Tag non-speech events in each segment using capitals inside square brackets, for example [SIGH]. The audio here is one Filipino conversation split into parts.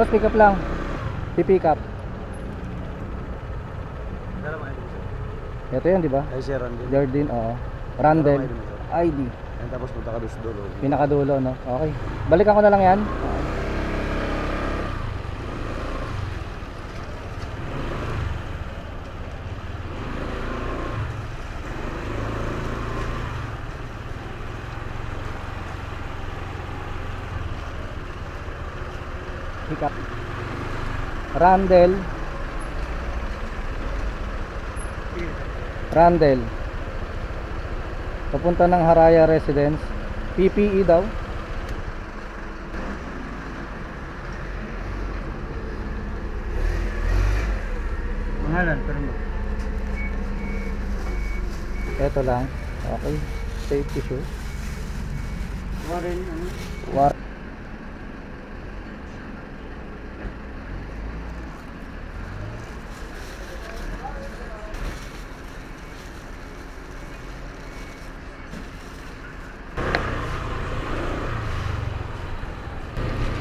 Boss, pick up lang. Pipick up. ID. Ito yan, di ba? Ay, sir, Randall. Jardine, oo. Mo ID. Ayan, tapos punta ka doon sa dulo. Pinakadulo, no? Okay. Balikan ko na lang yan. Pick up. Randall. Randall. Papunta ng Haraya Residence. PPE daw. Mahalan, pero mo. Ito lang. Okay. Safety shoes. Warren, ano? War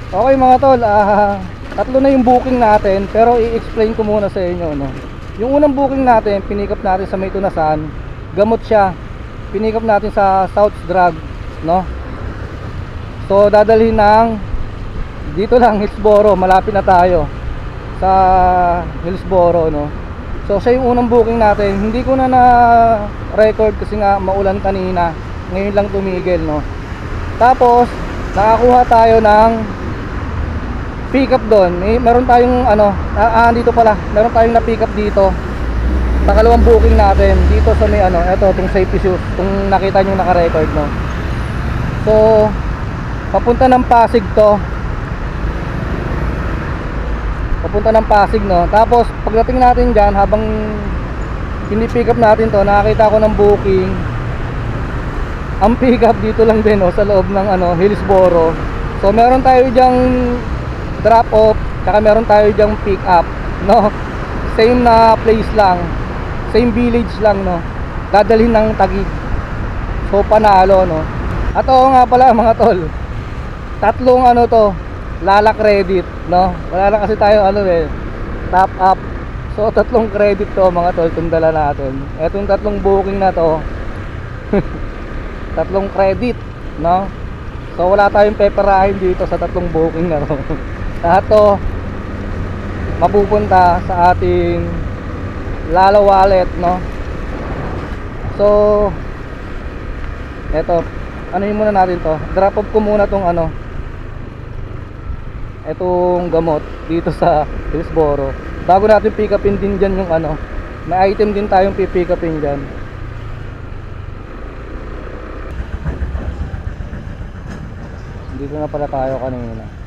Okay mga tol, ah, tatlo na yung booking natin pero i-explain ko muna sa inyo no. Yung unang booking natin, pinikap natin sa May Tunasan, gamot siya. Pinikap natin sa South Drug, no? So dadalhin ng dito lang Hillsboro, malapit na tayo sa Hillsboro, no. So siya yung unang booking natin. Hindi ko na na record kasi nga maulan kanina. Ngayon lang tumigil, no. Tapos nakakuha tayo ng pick up doon. May meron tayong ano, ah, ah, dito pala. Meron tayong na pick up dito. Pangalawang booking natin dito sa may ano, eto tong safety shoes, kung nakita niyo naka-record, no. So papunta ng Pasig to. Papunta ng Pasig, no. Tapos pagdating natin diyan habang pini-pick up natin to, nakakita ko ng booking. Ang [LAUGHS] pick up dito lang din, no, sa loob ng ano, Hillsboro. So meron tayo diyang drop off, tsaka meron tayo diyang pick up, no. Same na place lang. Same village lang, no. Dadalhin ng Tagig. So panalo, no. At oo nga pala [LAUGHS] mga tol. Tatlong ano to, Lala credit, no. Wala na kasi tayo ano eh, top up. So [LAUGHS] tatlong credit to mga tol, itong dala natin. Etong tatlong booking na to, [LAUGHS] tatlong credit, no. So wala tayong peperahin dito sa tatlong booking na to. Lahat to mapupunta sa ating Lala wallet, no. So eto, ano yun muna natin to? Drop off ko muna tong ano etong gamot dito sa Hillsboro. Bago natin pick upin din dyan yung ano, may item din tayong pipick upin dyan. Dito na pala tayo kanina.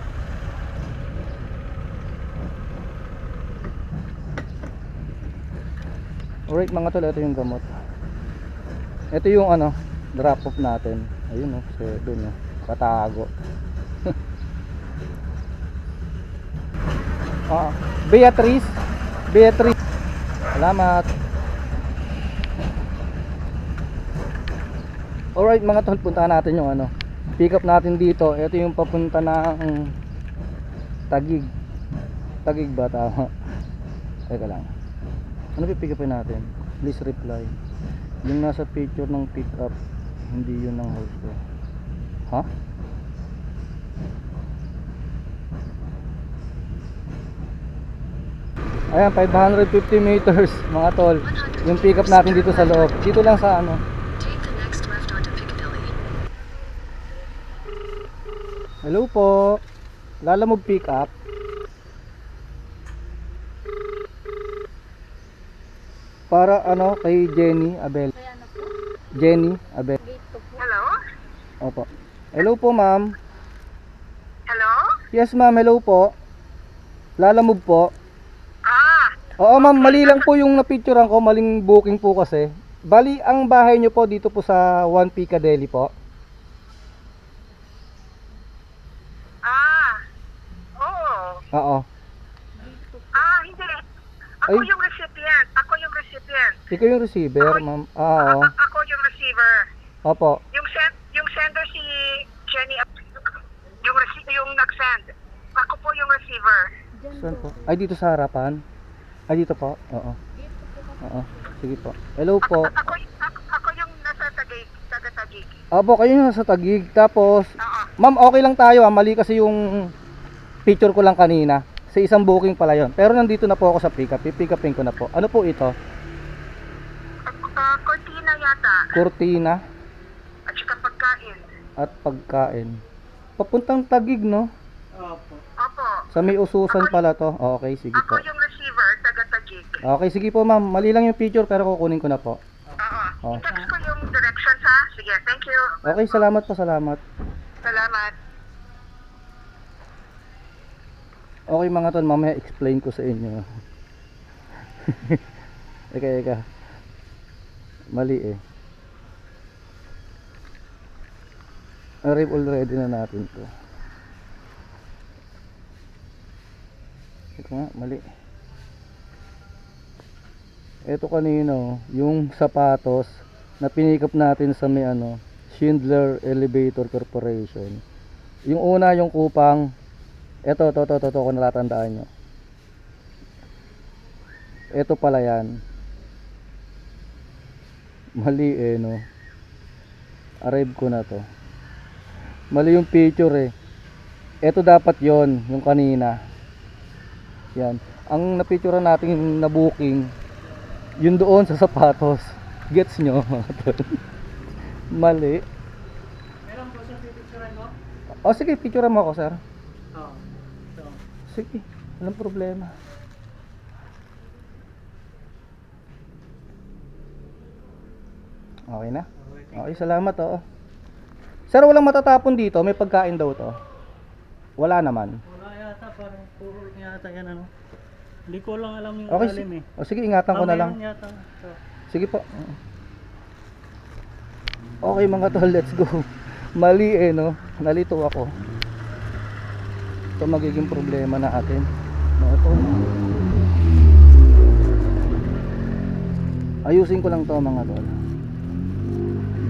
Alright mga tol, ito yung gamot. Ito yung ano, drop off natin. Ayun oh, seven oh. Katago. [LAUGHS] Ah, Beatrice. Beatrice. Salamat. Alright mga tol, puntahan natin yung ano. Pick up natin dito. Ito yung papunta ng Tagig. Tagig ba tama? [LAUGHS] Teka lang. Ano pipick upin natin? Please reply. Yung nasa picture ng pick up, hindi yun ng host ko. Ha? Ayan, 550 meters [LAUGHS] mga tol. Yung pick up natin dito sa loob. Dito lang sa ano. Hello po. Lala mo pick up. Para ano kay Jenny Abel. Jenny Abel. Hello? Opo. Hello po, ma'am. Hello? Yes, ma'am. Hello po. Lala mo po. Ah, Oo, ma'am. Mali lang po yung napicturean ko. Maling booking po kasi. Bali, ang bahay nyo po dito po sa 1 Piccadilly po. ah. Oo. Oo. Ah, hindi. Ako Ay. yung recipient. Ako yung recipient. Ikaw yung receiver, ma'am. Ah, oo. A- ako yung receiver. Opo. Yung send yung sender si Jenny yung reci- yung nag-send. ako po yung receiver. Saan po? Ay, dito sa harapan? Ay, dito po? Oo. Oo. Sige po. Hello po. Ako, ako, ako yung nasa Tagig, taga-Tagig. Opo, kayo yung nasa Tagig. Tapos, Oo. ma'am, okay lang tayo ah. Mali kasi yung picture ko lang kanina. Sa isang booking pala yon. Pero nandito na po ako sa pickup. Pipick upin ko na po. Ano po ito? Uh, cortina yata. Cortina At saka pagkain. at pagkain. Papuntang Tagig, no? Opo. Opo. Sa may ususan pala to. Okay, sige po. Ako yung receiver, taga-Tagig. Okay, sige po ma'am. Mali lang yung picture pero kukunin ko na po. Oo. Oh. I-text ko yung directions ha. Sige, thank you. Okay, salamat po, salamat. Salamat. Okay mga tol, mamaya explain ko sa inyo. [LAUGHS] eka, eka. Mali eh. Arrive already na natin to. Ito nga, mali. Ito kanino, yung sapatos na pinikap natin sa may ano, Schindler Elevator Corporation. Yung una, yung kupang ito, to, to, to, to, kung natatandaan nyo. Ito pala yan. Mali eh, no? Arrive ko na to. Mali yung picture eh. Ito dapat yon yung kanina. Yan. Ang napicture natin na booking, yun doon sa sapatos. [LAUGHS] Gets nyo? [LAUGHS] Mali. Meron po sa pipicturean mo? O sige, picture mo ako, sir. Oo. So, Sige, walang problema. Okay na? Okay, salamat oo. Sir, walang matatapon dito. May pagkain daw to. Wala naman. wala yata. Parang puro yata yan ano. Hindi ko lang alam yung Okay, lalim si- eh. o sige, ingatan ko na lang. yata. So, Sige po. Okay mga tol, let's go. [LAUGHS] Mali eh, no? Nalito ako. Ito magiging problema na atin. Mga tol. Ayusin ko lang to mga tol.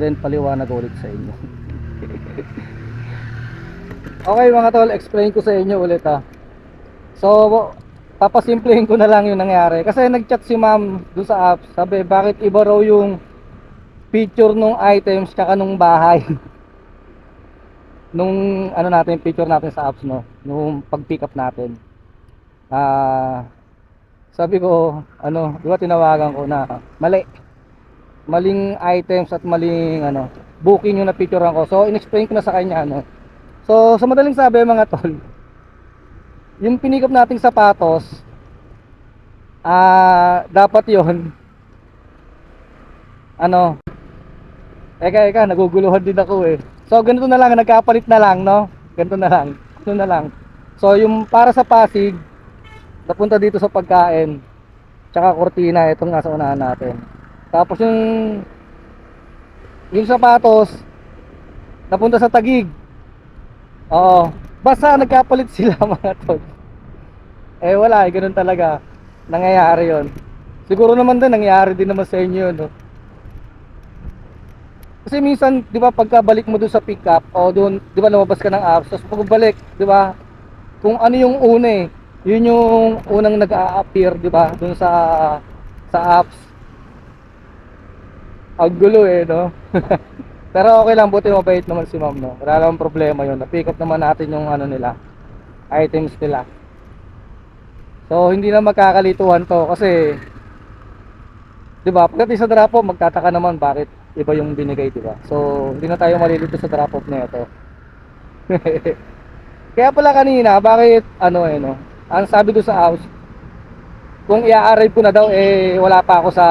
Then paliwanag ulit sa inyo. [LAUGHS] okay mga tol, explain ko sa inyo ulit ha. So, papasimplihin ko na lang yung nangyari. Kasi nag-chat si ma'am dun sa app. Sabi, bakit iba raw yung picture nung items tsaka nung bahay. [LAUGHS] nung ano natin, picture natin sa apps, no? Nung pag-pick up natin. Ah, sabi ko, ano, di ba tinawagan ko na mali. Maling items at maling ano, booking yung na-picturean ko. So, in-explain ko na sa kanya, ano. So, sa madaling sabi mga tol, yung pinikap nating sapatos, ah, dapat yon ano, eka, eka, naguguluhan din ako eh. So, ganito na lang, nagkapalit na lang, no? Ganito na lang, ganito na lang. So, yung para sa Pasig, napunta dito sa pagkain, tsaka kortina, itong nasa unahan natin. Tapos yung, yung sapatos, napunta sa Tagig. Oo. Basta nagkapalit [LAUGHS] sila mga tol. Eh wala, eh, ganun talaga. Nangyayari yon. Siguro naman din, nangyayari din naman sa inyo. No? Kasi minsan, di ba, pagkabalik mo doon sa pickup, o doon, di ba, lumabas ka ng apps, tapos pagbalik, di ba, kung ano yung una eh, yun yung unang nag-a-appear, di ba, doon sa, sa apps. Ang gulo eh, no? [LAUGHS] Pero okay lang, buti mabait naman si ma'am, no? Wala namang problema yun. Na-pick up naman natin yung ano nila, items nila. So, hindi na magkakalituhan to kasi 'di ba? Pagdating sa drop magtataka naman bakit iba yung binigay, 'di ba? So, hindi na tayo malilito sa drop off na ito. [LAUGHS] Kaya pala kanina, bakit ano eh no? Ang sabi do sa house, kung i-arrive ko na daw eh wala pa ako sa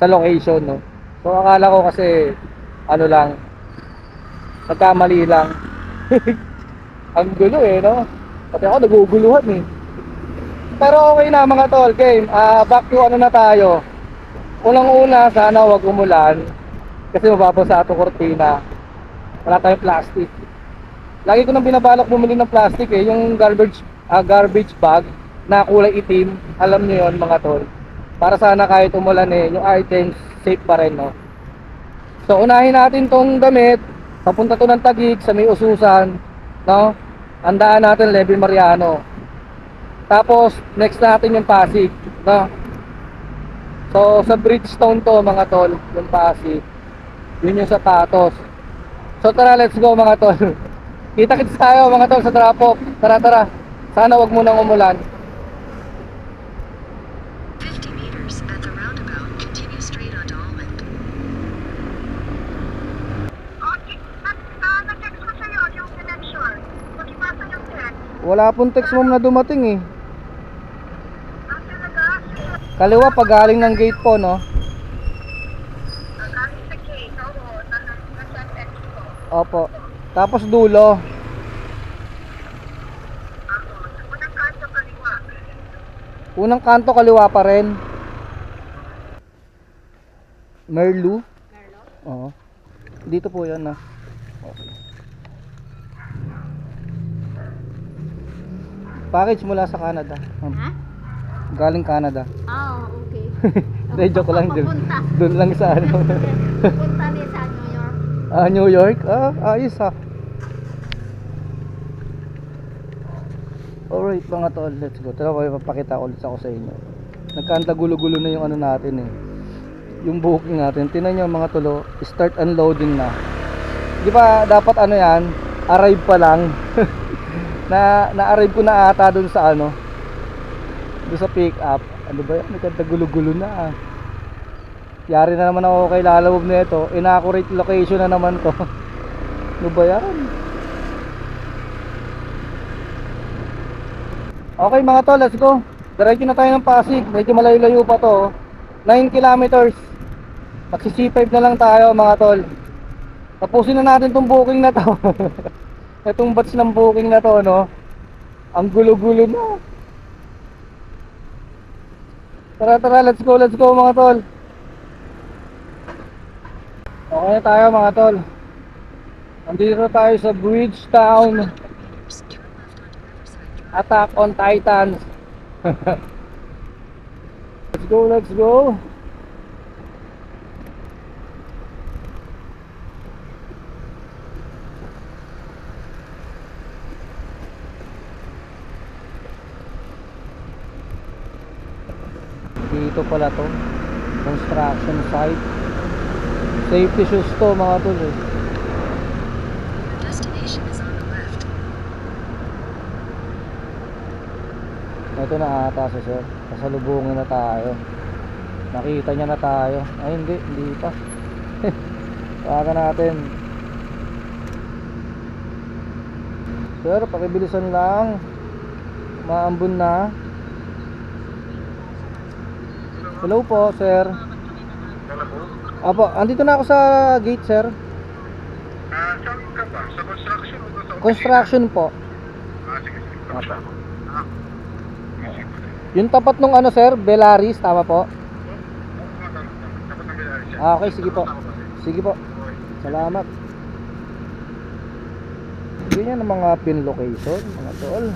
sa location, no. So akala ko kasi ano lang nagkamali lang. [LAUGHS] Ang gulo eh, no? Pati ako naguguluhan eh. Pero okay na mga tol, game. Ah, back to ano na tayo. Unang-una, sana wag umulan. Kasi mababasa ito kortina. Wala tayong plastic. Lagi ko nang binabalak bumili ng plastic eh, yung garbage ah, garbage bag na kulay itim. Alam niyo 'yon mga tol. Para sana kahit umulan eh, yung items safe pa rin, no. So unahin natin tong damit. Papunta to ng Tagig sa may ususan, no? Ang daan natin Levy Mariano. Tapos next natin yung Pasig, no? So sa Bridgestone to mga tol, yung Pasig. Yun yung sa Tatos. So tara, let's go mga tol. [LAUGHS] Kita-kits tayo mga tol sa drop off. Tara, tara. Sana wag munang umulan. 50 meters at the roundabout, continue straight onto Almond. Okay, ah. Wala pong text mom na dumating eh. Kaliwa pag galing ng gate po, no? Ah, galing sa gate. Oo, na- na- nasa ko. Opo. Tapos dulo. Unang kanto kaliwa. Unang kanto kaliwa pa rin. Merlu? Merlo? Oo. Dito po yan na. Okay. Package mula sa Canada. Ha? Galing Canada. Oh, okay. [LAUGHS] Hindi, joke lang. Papunta. doon lang sa ano. [LAUGHS] Punta ni sa New York. ah, New York? Ah, ayos ah. Alright mga tol, let's go. Tara ko ipapakita ulit ako sa inyo. Nagkanta gulo-gulo na yung ano natin eh. Yung booking natin. Tingnan nyo mga tolo, start unloading na. Di ba dapat ano yan, arrive pa lang. [LAUGHS] na na-arrive ko na ata dun sa ano, dun sa pick up. Ano ba yan? Nagkanta gulo-gulo na ah. Yari na naman ako kay lalawog na ito. Inaccurate location na naman to. [LAUGHS] ano ba yan? Okay mga tol, let's go. Diretso na tayo ng Pasig. Medyo malayo-layo pa to. oh. 9 kilometers. Magsi C5 na lang tayo mga tol. Tapusin na natin tong booking na to. [LAUGHS] Itong batch ng booking na to, no? Ang gulo-gulo na. Tara, tara, let's go, let's go mga tol. Okay na tayo mga tol. Nandito tayo sa Bridgetown. Attack on Titans. [LAUGHS] let's go, let's go. Dito pala to. Construction site. Safety shoes to mga tol eh. Ito na ata si sir. Kasalubungin na tayo. Nakita niya na tayo. Ay hindi, hindi pa. [LAUGHS] Tawagan natin. Sir, pakibilisan lang. Maambun na. Hello po, sir. Apo, andito na ako sa gate, sir. Ah, saan ka ba? Sa construction o sa Construction po. Ah, sige, sige. Ah. Yung tapat nung ano, sir, Belaris, tama po? Ah, okay, sige po. Sige po. Salamat. Ganyan ang mga pin location, mga tol.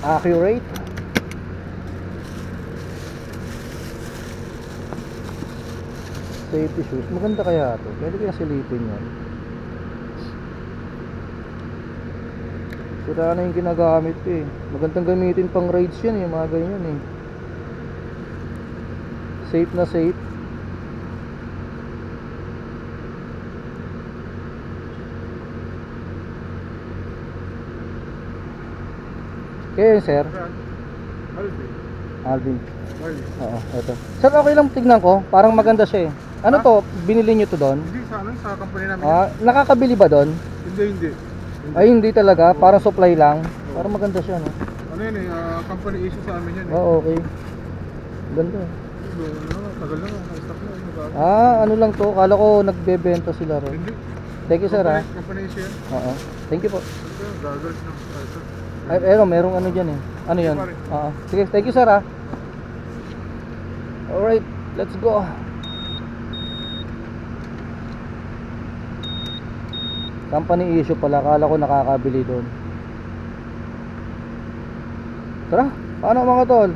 Accurate. Safety shoes. Maganda kaya to. Pwede kaya silipin yan. Sira na yung ginagamit ko eh. Magandang gamitin pang raids yan eh. Mga ganyan eh. Safe na safe. Kaya yun, sir. Alvin. Alvin. Alvin. Oo, eto. Sir, okay lang tignan ko. Parang maganda siya eh. Ano to? Binili nyo to doon? Hindi, sa ano, sa company namin. Ah, nakakabili ba doon? Hindi, hindi. Ay, hindi talaga. Parang supply lang. Parang maganda siya, no? Ano yun eh, ah, company issue sa amin yan eh. Oo, okay. Ganda. Ano, ano, tagal na, na. ano ba? Ah, ano lang to? Kala ko nagbebenta sila ron. Hindi. Thank you, sir, ha? Company- Company issue yan. Oo. Thank you po. Ito, goggles na. Ah, ito. Ay, pero merong ano dyan eh. Ano yan? pare. Oo. Sige, thank you, sir, ha? Alright, let's go. Company issue pala. Kala ko nakakabili doon. Tara, paano mga tol?